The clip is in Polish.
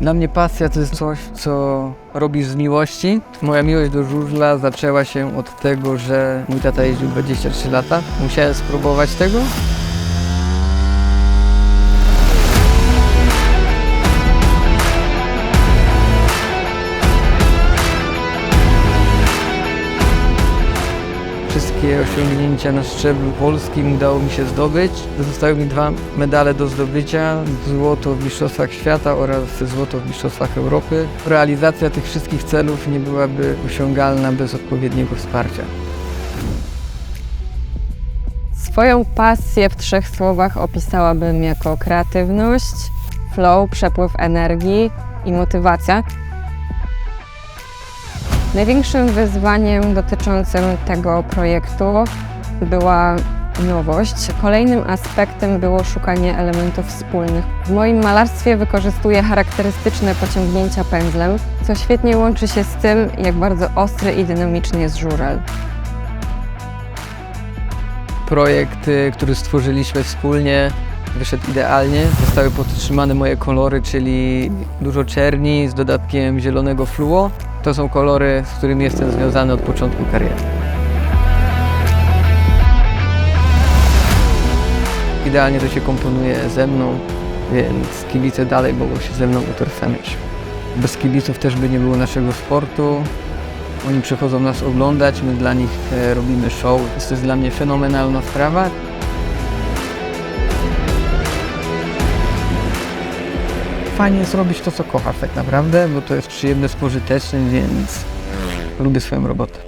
Dla mnie pasja to jest coś, co robisz z miłości. Moja miłość do żużla zaczęła się od tego, że mój tata jeździł 23 lata. Musiałem spróbować tego. Wszystkie osiągnięcia na szczeblu polskim udało mi się zdobyć. Zostały mi dwa medale do zdobycia. Złoto w Mistrzostwach Świata oraz złoto w Mistrzostwach Europy. Realizacja tych wszystkich celów nie byłaby osiągalna bez odpowiedniego wsparcia. Swoją pasję w trzech słowach opisałabym jako kreatywność, flow, przepływ energii i motywacja. Największym wyzwaniem dotyczącym tego projektu była nowość. Kolejnym aspektem było szukanie elementów wspólnych. W moim malarstwie wykorzystuję charakterystyczne pociągnięcia pędzlem, co świetnie łączy się z tym, jak bardzo ostry i dynamiczny jest żurel. Projekt, y, który stworzyliśmy wspólnie, wyszedł idealnie. Zostały podtrzymane moje kolory, czyli dużo czerni z dodatkiem zielonego fluo. To są kolory, z którymi jestem związany od początku kariery. Idealnie to się komponuje ze mną, więc kibice dalej mogą się ze mną utożsamiać. Bez kibiców też by nie było naszego sportu. Oni przychodzą nas oglądać, my dla nich e, robimy show. To jest dla mnie fenomenalna sprawa. Fajnie jest robić to, co kochasz tak naprawdę, bo to jest przyjemne z pożytecznym, więc lubię swoją robotę.